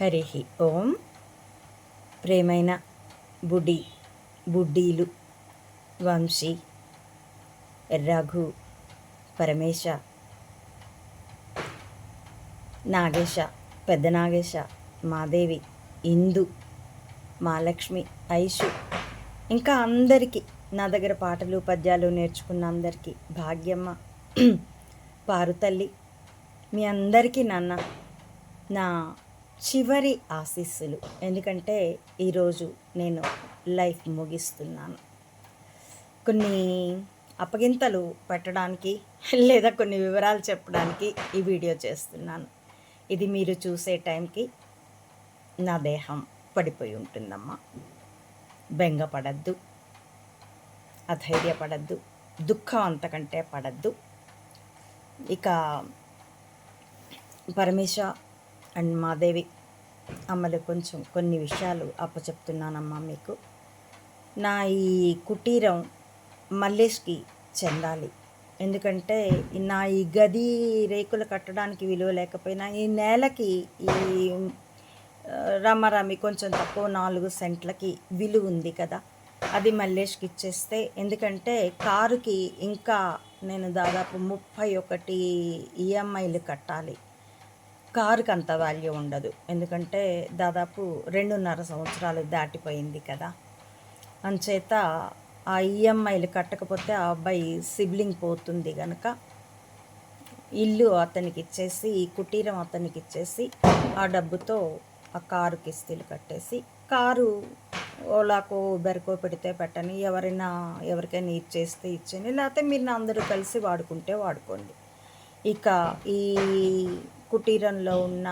హరి ఓం. ప్రేమైన బుడి బుడ్డీలు వంశీ రఘు పరమేశ నాగేశ పెద్ద నాగేశ మాదేవి ఇందు మహాలక్ష్మి ఐషు. ఇంకా అందరికీ నా దగ్గర పాటలు పద్యాలు నేర్చుకున్న అందరికీ భాగ్యమ్మ. పారుతల్లి. మీ అందరికీ నాన్న నా చివరి ఆశీస్సులు. ఎందుకంటే ఈరోజు నేను లైఫ్ ముగిస్తున్నాను. కొన్ని అప్పగింతలు పెట్టడానికి లేదా కొన్ని వివరాలు చెప్పడానికి ఈ వీడియో చేస్తున్నాను. ఇది మీరు చూసే టైంకి నా దేహం పడిపోయి ఉంటుందమ్మా. బెంగపడద్దు. అధైర్యపడద్దు. దుఃఖం అంతకంటే పడద్దు. ఇక పరమేశ అండ్ మాదేవి అమ్మలు కొంచెం కొన్ని విషయాలు అప్పచెప్తున్నానమ్మా మీకు. నా ఈ కుటీరం మల్లేష్కి చెందాలి. ఎందుకంటే నా ఈ గది రేకులు కట్టడానికి విలువ లేకపోయినా ఈ నేలకి ఈ రమ్మరమి కొంచెం తక్కువ నాలుగు సెంట్లకి విలువ ఉంది కదా. అది మల్లేష్కి ఇచ్చేస్తే ఎందుకంటే కారుకి ఇంకా నేను దాదాపు ముప్పై ఒకటి ఈఎంఐలు కట్టాలి. కారుకి అంత వాల్యూ ఉండదు. ఎందుకంటే దాదాపు రెండున్నర సంవత్సరాలు దాటిపోయింది కదా. అంచేత ఆ ఈఎంఐలు కట్టకపోతే ఆ అబ్బాయి సిబ్లింగ్ పోతుంది కనుక ఇల్లు అతనికి ఇచ్చేసి ఈ కుటీరం అతనికి ఇచ్చేసి ఆ డబ్బుతో ఆ కారు కిస్తీలు కట్టేసి కారు ఓలాకో ఉబెర్కో పెడితే పెట్టని ఎవరైనా ఎవరికైనా ఇచ్చేస్తే ఇచ్చేయండి లేకపోతే మీరు అందరూ కలిసి వాడుకుంటే వాడుకోండి. ఇక ఈ కుటీరంలో ఉన్న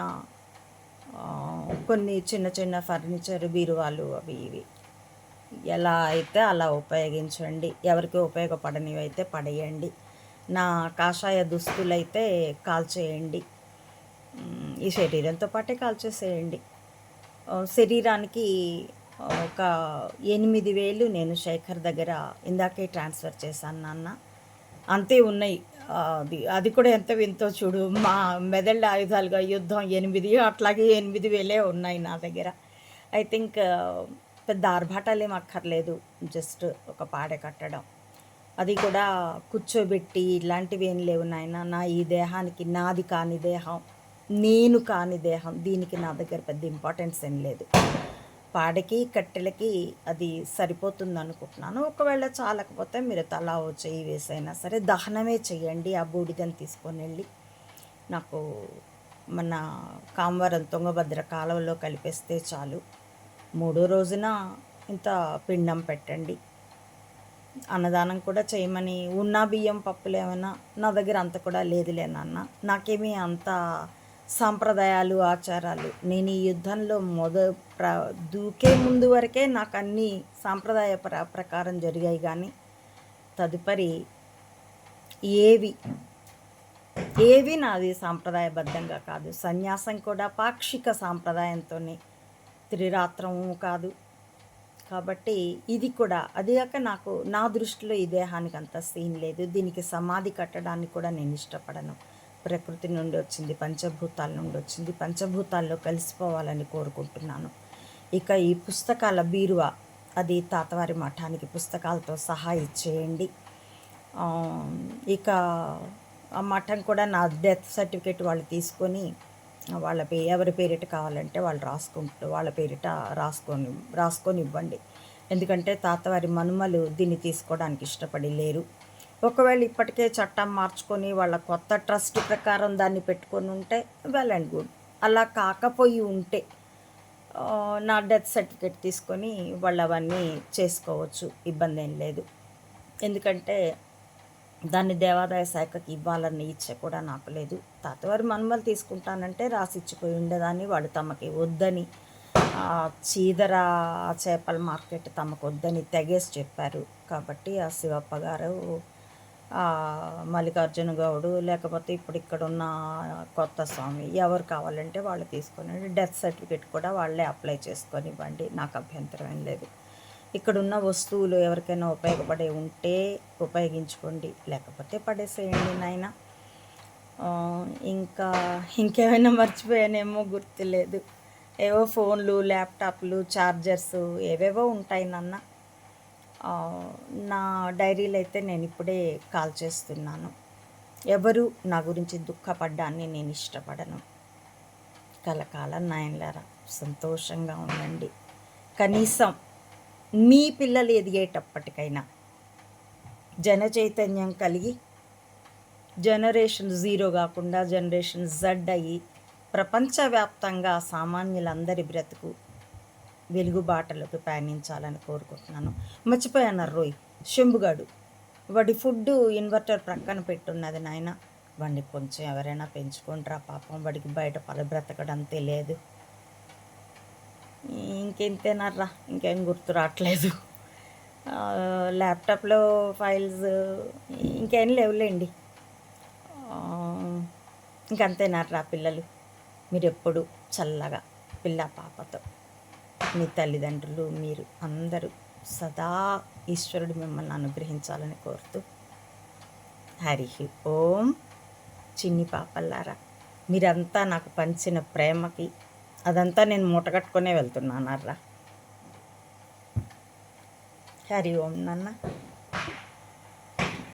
కొన్ని చిన్న చిన్న ఫర్నిచర్ బీరువాలు అవి ఇవి. ఎలా అయితే అలా ఉపయోగించండి. ఎవరికి ఉపయోగపడనివి అయితే పడేయండి. నా కాషాయ దుస్తులైతే కాల్చేయండి. ఈ శరీరంతో పాటే కాల్చేసేయండి. శరీరానికి ఒక ఎనిమిది వేలు నేను శేఖర్ దగ్గర ఇందాకే ట్రాన్స్ఫర్ చేశాను నాన్న. అంతే ఉన్నాయి. అది అది కూడా ఎంత వింతో చూడు. మా మెదళ్ళ ఆయుధాలుగా యుద్ధం ఎనిమిది అట్లాగే ఎనిమిది వేలే ఉన్నాయి నా దగ్గర. ఐ థింక్ పెద్ద ఆర్భాటాలేం అక్కర్లేదు. జస్ట్ ఒక పాడె కట్టడం. అది కూడా కూర్చోబెట్టి ఇలాంటివి ఏం లేవు నాయన. నా ఈ దేహానికి నాది కాని దేహం నేను కాని దేహం దీనికి నా దగ్గర పెద్ద ఇంపార్టెన్స్ ఏం లేదు. పాడకి కట్టెలకి అది సరిపోతుంది అనుకుంటున్నాను ఒకవేళ చాలకపోతే మీరు తలా ఓ చెయ్యి వేసైనా సరే దహనమే చేయండి. ఆ బూడిదని తీసుకొని వెళ్ళి నాకు మన కామవరం తుంగభద్ర కాలువలో కలిపేస్తే చాలు. మూడో రోజున ఇంత పిండం పెట్టండి. అన్నదానం కూడా చేయమని ఉన్న బియ్యం పప్పులు ఏమైనా నా దగ్గర అంత కూడా లేదులే నాన్న. నాకేమీ అంత సాంప్రదాయాలు ఆచారాలు. నేను ఈ యుద్ధంలో మొద ప్ర దూకే ముందు వరకే నాకు అన్నీ సాంప్రదాయ ప్ర ప్రకారం జరిగాయి కానీ తదుపరి ఏవి ఏవి నాది సాంప్రదాయబద్ధంగా కాదు. సన్యాసం కూడా పాక్షిక సాంప్రదాయంతోనే త్రిరాత్రము కాదు. కాబట్టి ఇది కూడా అది కాక నాకు నా దృష్టిలో ఈ దేహానికి అంత సీన్ లేదు. దీనికి సమాధి కట్టడానికి కూడా నేను ఇష్టపడను. ప్రకృతి నుండి వచ్చింది పంచభూతాల నుండి వచ్చింది. పంచభూతాల్లో కలిసిపోవాలని కోరుకుంటున్నాను. ఇక ఈ పుస్తకాల బీరువా అది తాతవారి మఠానికి పుస్తకాలతో సహా ఇచ్చేయండి. ఇక ఆ మఠం కూడా నా డెత్ సర్టిఫికేట్ వాళ్ళు తీసుకొని వాళ్ళ పే ఎవరి పేరిట కావాలంటే వాళ్ళు రాసుకుంటారు వాళ్ళ పేరిట రాసుకొని రాసుకొని ఇవ్వండి. ఎందుకంటే తాతవారి మనుమలు దీన్ని తీసుకోవడానికి ఇష్టపడి లేరు. ఒకవేళ ఇప్పటికే చట్టం మార్చుకొని వాళ్ళ కొత్త ట్రస్ట్ ప్రకారం దాన్ని పెట్టుకొని ఉంటే వెల్ అండ్ గుడ్. అలా కాకపోయి ఉంటే నా డెత్ సర్టిఫికేట్ తీసుకొని వాళ్ళు అవన్నీ చేసుకోవచ్చు ఇబ్బంది ఏం లేదు. ఎందుకంటే దాన్ని దేవాదాయ శాఖకి ఇవ్వాలని ఇచ్చే కూడా నాకు లేదు. తాతవారి మనుమలు తీసుకుంటానంటే రాసిచ్చిపోయి ఉండేదాన్ని వాడు తమకి వద్దని చీదర చేపల మార్కెట్ తమకు వద్దని తెగేసి చెప్పారు. కాబట్టి ఆ శివప్ప గారు మల్లికార్జున గౌడు లేకపోతే ఇప్పుడు ఇక్కడ ఉన్న కొత్త స్వామి ఎవరు కావాలంటే వాళ్ళు తీసుకొని డెత్ సర్టిఫికేట్ కూడా వాళ్ళే అప్లై చేసుకొని ఇవ్వండి. నాకు అభ్యంతరం ఏం లేదు. ఇక్కడున్న వస్తువులు ఎవరికైనా ఉపయోగపడే ఉంటే ఉపయోగించుకోండి. లేకపోతే పడేసేయండి నాయన. ఇంకా ఇంకేమైనా మర్చిపోయానేమో గుర్తులేదు. ఏవో ఫోన్లు ల్యాప్టాప్లు చార్జర్స్ ఏవేవో ఉంటాయి నాన్న. నా డైరీలో అయితే నేను ఇప్పుడే కాల్ చేస్తున్నాను. ఎవరు నా గురించి దుఃఖపడ్డాన్ని నేను ఇష్టపడను. కలకాలం నాయనలారా సంతోషంగా ఉండండి. కనీసం మీ పిల్లలు ఎదిగేటప్పటికైనా జన చైతన్యం కలిగి జనరేషన్ జీరో కాకుండా జనరేషన్ జడ్ అయ్యి ప్రపంచవ్యాప్తంగా సామాన్యులందరి బ్రతుకు వెలుగుబాటలకు పయనించాలని కోరుకుంటున్నాను. మర్చిపోయాను రోయ్. శంభుగాడు. వాడి ఫుడ్ ఇన్వర్టర్ ప్రక్కన పెట్టున్నది నాయన. వాడిని కొంచెం ఎవరైనా పెంచుకుంటారా పాపం. వాడికి బయట పలు బ్రతకడం తెలియదు. ఇంకెంతేనర్రా? ఇంకేం గుర్తు రావట్లేదు. ల్యాప్టాప్లో ఫైల్స్ ఇంకేం లేవులేండి. ఆ, ఇంకంతేనర్రా పిల్లలు. మీరు ఎప్పుడు చల్లగా పిల్ల పాపతో. మీ తల్లిదండ్రులు మీరు అందరూ సదా ఈశ్వరుడు మిమ్మల్ని అనుగ్రహించాలని కోరుతూ హరి ఓం చిన్ని పాపల్లారా. మీరంతా నాకు పంచిన ప్రేమకి అదంతా నేను మూటగట్టుకునే వెళ్తున్నానర్రా హరి ఓం నాన్న.